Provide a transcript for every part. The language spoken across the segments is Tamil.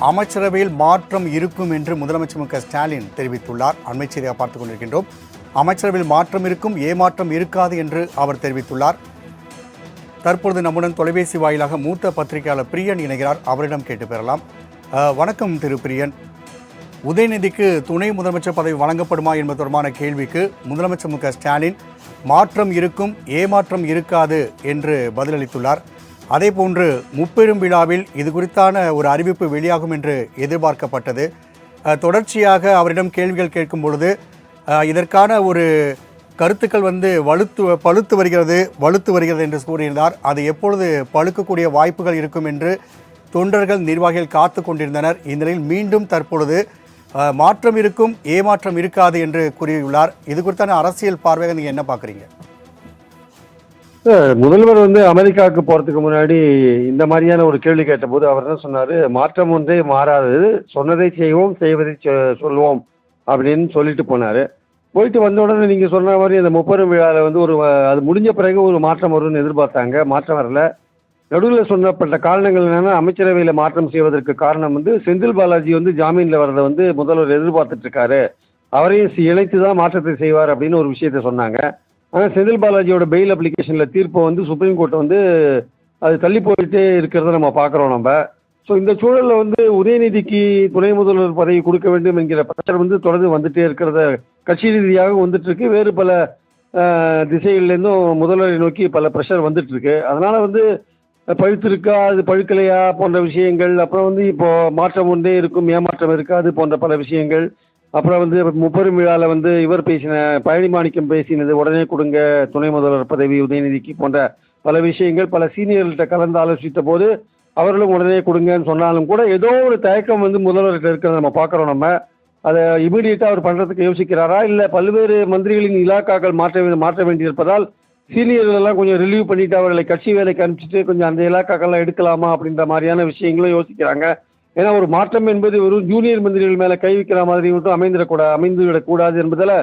அமைச்சரவையில் மாற்றம் இருக்கும் என்று முதலமைச்சர் மு ஸ்டாலின் தெரிவித்துள்ளார். அண்மை செய்தியாக பார்த்துக் கொண்டிருக்கின்றோம். அமைச்சரவையில் மாற்றம் இருக்கும் ஏமாற்றம் இருக்காது என்று அவர் தெரிவித்துள்ளார். தற்பொழுது நம்முடன் தொலைபேசி வாயிலாக மூத்த பத்திரிகையாளர் பிரியன் இணைகிறார். அவரிடம் கேட்டு பெறலாம். வணக்கம் திரு பிரியன். உதயநிதிக்கு துணை முதலமைச்சர் பதவி வழங்கப்படுமா என்பது தொடர்பான கேள்விக்கு முதலமைச்சர் மு ஸ்டாலின் மாற்றம் இருக்கும் ஏமாற்றம் இருக்காது என்று பதிலளித்துள்ளார். அதேபோன்று முப்பெரும் விழாவில் இது குறித்தான ஒரு அறிவிப்பு வெளியாகும் என்று எதிர்பார்க்கப்பட்டது. தொடர்ச்சியாக அவரிடம் கேள்விகள் கேட்கும் பொழுது இதற்கான ஒரு கருத்துக்கள் வந்து வலுத்து பழுத்து வருகிறது வலுத்து வருகிறது என்று கூறியிருந்தார். அது எப்பொழுது பழுக்கக்கூடிய வாய்ப்புகள் இருக்கும் என்று தொண்டர்கள் நிர்வாகிகள் காத்து கொண்டிருந்தனர். இந்நிலையில் மீண்டும் தற்பொழுது மாற்றம் இருக்கும் ஏமாற்றம் இருக்காது என்று கூறியுள்ளார். இது குறித்தான அரசியல் பார்வையை நீங்கள் என்ன பார்க்குறீங்க? முதல்வர் வந்து அமெரிக்காவுக்கு போறதுக்கு முன்னாடி இந்த மாதிரியான ஒரு கேள்வி கேட்டபோது அவர் என்ன சொன்னாரு மாற்றம் ஒன்றே மாறாதது சொன்னதை செய்வோம் செய்வதை சொ- சொல்வோம் அப்படின்னு சொல்லிட்டு போனாரு. போயிட்டு வந்த உடனே நீங்க சொன்ன மாதிரி அந்த முப்பெரும் விழாவில் வந்து ஒரு அது முடிஞ்ச பிறகு ஒரு மாற்றம் வரும்னு எதிர்பார்த்தாங்க. மாற்றம் வரல. நடுவில் சொன்னப்பட்ட காரணங்கள் என்னன்னா அமைச்சரவையில் மாற்றம் செய்வதற்கு காரணம் வந்து செந்தில் பாலாஜி வந்து ஜாமீனில் வர்றதை வந்து முதல்வர் எதிர்பார்த்துட்டு இருக்காரு. அவரையும் இணைத்து தான் மாற்றத்தை செய்வார் அப்படின்னு ஒரு விஷயத்த சொன்னாங்க. ஆனால் செந்தில் பாலாஜியோட பெயில் அப்ளிகேஷனில் தீர்ப்பை வந்து சுப்ரீம் கோர்ட் வந்து அது தள்ளி போயிட்டே இருக்கிறத நம்ம பார்க்குறோம் நம்ம. ஸோ இந்த சூழலில் வந்து உதயநிதிக்கு துணை முதல்வர் பதவி கொடுக்க வேண்டும் என்கிற பிரச்சனை வந்து தொடர்ந்து வந்துட்டே இருக்கிறத கட்சி ரீதியாக வந்துட்டுருக்கு. வேறு பல திசைகள்லேருந்தும் முதல்வரை நோக்கி பல ப்ரெஷர் வந்துட்டுருக்கு. அதனால் வந்து பழுத்திருக்கா அது பழுக்கலையா போன்ற விஷயங்கள் அப்புறம் வந்து இப்போ மாற்றம் ஒன்றே இருக்கும் ஏமாற்றம் இருக்காது போன்ற பல விஷயங்கள். அப்புறம் வந்து முப்பெரும் விழாவில் வந்து இவர் பேசின பழனி மாணிக்கம் பேசினது உடனே கொடுங்க துணை முதல்வர் பதவி உதயநிதிக்கு போன்ற பல விஷயங்கள் பல சீனியர்கள்ட்ட கலந்து ஆலோசித்த போது அவர்களும் உடனே கொடுங்கன்னு சொன்னாலும் கூட ஏதோ ஒரு தயக்கம் வந்து முதல்வர்கிட்ட இருக்கிறத நம்ம பார்க்குறோம் நம்ம. அதை இமீடியட்டாக அவர் பண்ணுறதுக்கு யோசிக்கிறாரா? இல்லை பல்வேறு மந்திரிகளின் இலாக்காக்கள் மாற்ற வேண்டி மாற்ற வேண்டியிருப்பதால் சீனியர்களெல்லாம் கொஞ்சம் ரிலீவ் பண்ணிவிட்டு அவர்களை கட்சி வேலைக்கு அனுப்பிச்சிட்டு கொஞ்சம் அந்த இலாக்காக்கள்லாம் எடுக்கலாமா அப்படின்ற மாதிரியான விஷயங்களும் யோசிக்கிறாங்க. ஏன்னா ஒரு மாற்றம் என்பது வெறும் ஜூனியர் மந்திரிகள் மேலே கை வைக்கிற மாதிரி மட்டும் அமைந்துடக்கூடாது அமைந்து விடக்கூடாது என்பதில்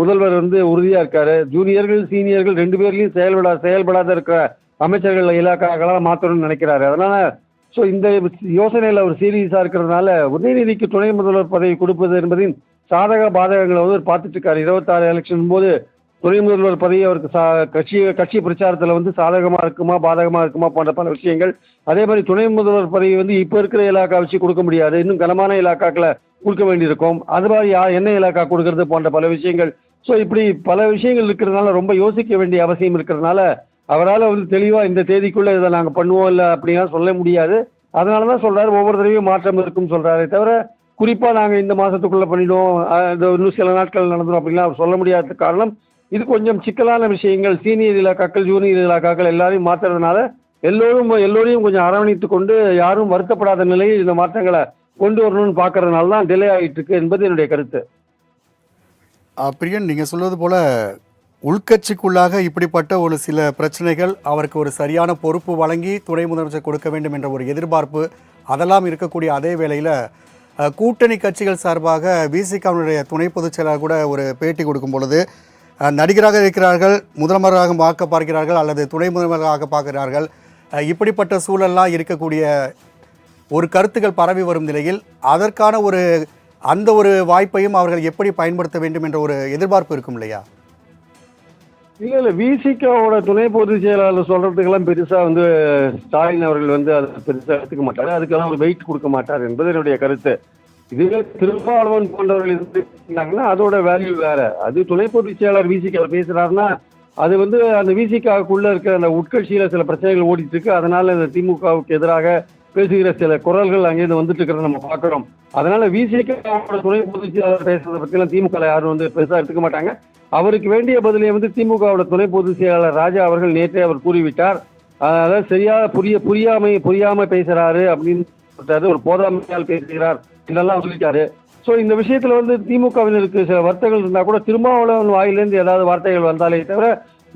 முதல்வர் வந்து உறுதியாக இருக்காரு. ஜூனியர்கள் சீனியர்கள் ரெண்டு பேர்லையும் செயல்படா செயல்படாத இருக்கிற அமைச்சர்கள் இலாக்காக்களாக மாற்றணும்னு நினைக்கிறாரு. அதனால ஸோ இந்த யோசனையில் அவர் சீரியஸாக இருக்கிறதுனால உதயநிதிக்கு துணை முதல்வர் பதவி கொடுப்பது என்பதின் சாதக பாதகங்களை வந்து பார்த்துட்டு இருக்காரு. இருபத்தாறு எலெக்ஷன் போது துணை முதல்வர் பதவி அவருக்கு சா கட்சி கட்சி பிரச்சாரத்தில் வந்து சாதகமாக இருக்குமா பாதகமாக இருக்குமா போன்ற பல விஷயங்கள். அதே மாதிரி துணை முதல்வர் பதவி வந்து இப்போ இருக்கிற இலாக்கா வச்சு கொடுக்க முடியாது. இன்னும் கனமான இலாக்காக்களை கொடுக்க வேண்டியிருக்கும். அது மாதிரி யா என்ன இலாக்கா கொடுக்கறது போன்ற பல விஷயங்கள். ஸோ இப்படி பல விஷயங்கள் இருக்கிறதுனால ரொம்ப யோசிக்க வேண்டிய அவசியம் இருக்கிறதுனால அவரால் வந்து தெளிவாக இந்த தேதிக்குள்ளே இதை நாங்கள் பண்ணுவோம் இல்லை அப்படிலாம் சொல்ல முடியாது. அதனால தான் சொல்கிறாரு ஒவ்வொரு தடவையும் மாற்றம் இருக்கும்னு சொல்கிறாரே தவிர குறிப்பாக நாங்கள் இந்த மாதத்துக்குள்ளே பண்ணிவிடுவோம் இந்த இன்னும் சில நாட்கள் நடந்துடும் அப்படின்லாம் அவர் சொல்ல முடியாத காரணம் இது கொஞ்சம் சிக்கலான விஷயங்கள். சீனியர் இலாக்காக்கள் ஜூனியர் இலாக்காக்கள் எல்லாரையும் மாற்றுறதுனால எல்லோரும் எல்லோரையும் கொஞ்சம் அரவணைத்து கொண்டு யாரும் வருத்தப்படாத நிலையில் இந்த மாற்றங்களை கொண்டு வரணும்னு பார்க்கறதுனால தான் டிலே ஆகிட்டு இருக்கு என்பது என்னுடைய கருத்து. பிரியன் நீங்கள் சொல்வது போல உள்கட்சிக்குள்ளாக இப்படிப்பட்ட ஒரு சில பிரச்சனைகள் அவருக்கு ஒரு சரியான பொறுப்பு வழங்கி துணை முதலமைச்சர் கொடுக்க வேண்டும் என்ற ஒரு எதிர்பார்ப்பு அதெல்லாம் இருக்கக்கூடிய அதே வேளையில் கூட்டணி கட்சிகள் சார்பாக விசிகாவினுடைய துணை பொதுச் செயலாளர் கூட ஒரு பேட்டி கொடுக்கும் பொழுது நடிகராக இருக்கிறார்கள் முதல்வராக பார்க்க பார்க்கிறார்கள் அல்லது துணை முதல்வராக பார்க்கிறார்கள். இப்படிப்பட்ட சூழல்லாம் இருக்கக்கூடிய ஒரு கருத்துக்கள் பரவி வரும் நிலையில் அதற்கான ஒரு அந்த ஒரு வாய்ப்பையும் அவர்கள் எப்படி பயன்படுத்த வேண்டும் என்ற ஒரு எதிர்பார்ப்பு இருக்கும் இல்லையா? இல்லை இல்லை விசிகாவோட துணை பொதுச் செயலாளர் சொல்றதுக்கெல்லாம் பெருசாக வந்து ஸ்டாலின் அவர்கள் வந்து அதை பெருசாக எடுத்துக்க மாட்டார். அதுக்கெல்லாம் ஒரு வெயிட் கொடுக்க மாட்டார் என்பது என்னுடைய கருத்து. இதுவே திருமாவளவன் போன்றவர்கள் இருந்தாங்கன்னா அதோட வேல்யூ வேற. அது துணை பொதுச் செயலாளர் விசிகா பேசுறாருன்னா அது வந்து அந்த விசிகாவுக்குள்ள இருக்கிற அந்த உட்கட்சியில சில பிரச்சனைகள் ஓடிட்டு இருக்கு அதனால இந்த திமுகவுக்கு எதிராக பேசுகிற சில குரல்கள் அங்கேருந்து வந்துட்டு இருக்கிறத நம்ம பார்க்கிறோம். அதனால விசிகாவோட துணை பொதுச் செயலாளர் பேசுறதை பற்றிலாம் திமுக யாரும் வந்து பெருசா எடுத்துக்க மாட்டாங்க. அவருக்கு வேண்டிய பதிலை வந்து திமுகவோட துணை பொதுச் செயலாளர் ராஜா அவர்கள் நேற்றே அவர் கூறிவிட்டார். அதாவது சரியா புரிய புரியாமை புரியாம பேசுறாரு அப்படின்னு ஒரு போதாமையால் பேசுகிறார். இதெல்லாம் சொல்லிட்டாரு. ஸோ இந்த விஷயத்தில் வந்து திமுகவினருக்கு சில வார்த்தைகள் இருந்தால் கூட திருமாவளவன் வாயிலேருந்து ஏதாவது வார்த்தைகள் வந்தாலே தவிர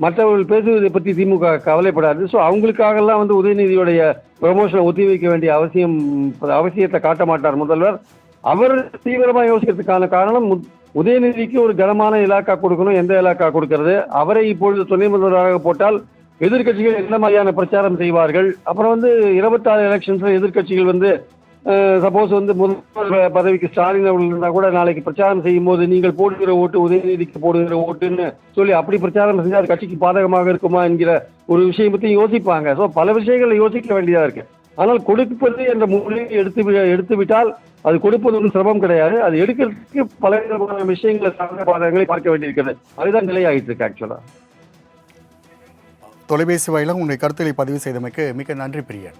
மற்றவர்கள் பேசுவதை பற்றி திமுக கவலைப்படாது. ஸோ அவங்களுக்காகலாம் வந்து உதயநிதியுடைய ப்ரமோஷனை ஒத்தி வைக்க வேண்டிய அவசியம் அவசியத்தை காட்ட மாட்டார் முதல்வர். அவர் தீவிரமாக யோசிக்கிறதுக்கான காரணம் உதயநிதிக்கு ஒரு கனமான இலாக்கா கொடுக்கணும் எந்த இலாக்கா கொடுக்கறது? அவரை இப்பொழுது துணை முதல்வராக போட்டால் எதிர்க்கட்சிகள் எந்த மாதிரியான பிரச்சாரம் செய்வார்கள்? அப்புறம் வந்து இருபத்தாறு எலெக்ஷன்ஸில் எதிர்க்கட்சிகள் வந்து சப்போஸ் வந்து முதல்வர் பதவிக்கு ஸ்டாலின் அவர்கள் இருந்தால் கூட நாளைக்கு பிரச்சாரம் செய்யும் போது நீங்கள் போடுகிற ஓட்டு உதயநிதிக்கு போடுகிற ஓட்டுன்னு சொல்லி அப்படி பிரச்சாரம் செஞ்சால் அது கட்சிக்கு பாதகமாக இருக்குமா என்கிற ஒரு விஷயம் பற்றி யோசிப்பாங்க. ஸோ பல விஷயங்களை யோசிக்க வேண்டியதாக இருக்கு. ஆனால் கொடுப்பது என்ற மொழியை எடுத்து வி- எடுத்து விட்டால் அது கொடுப்பது ஒன்றும் சிரமம் கிடையாது. அது எடுக்கிறதுக்கு பல விதமான விஷயங்களை சார்ந்த பாதகங்களை பார்க்க வேண்டியிருக்கிறது. அதுதான் நிலையாகிட்டு இருக்கு ஆக்சுவலாக தொலைபேசி வாயிலாக உங்களுடைய கருத்துக்களை பதிவு செய்தமைக்கு மிக நன்றி பிரியன்.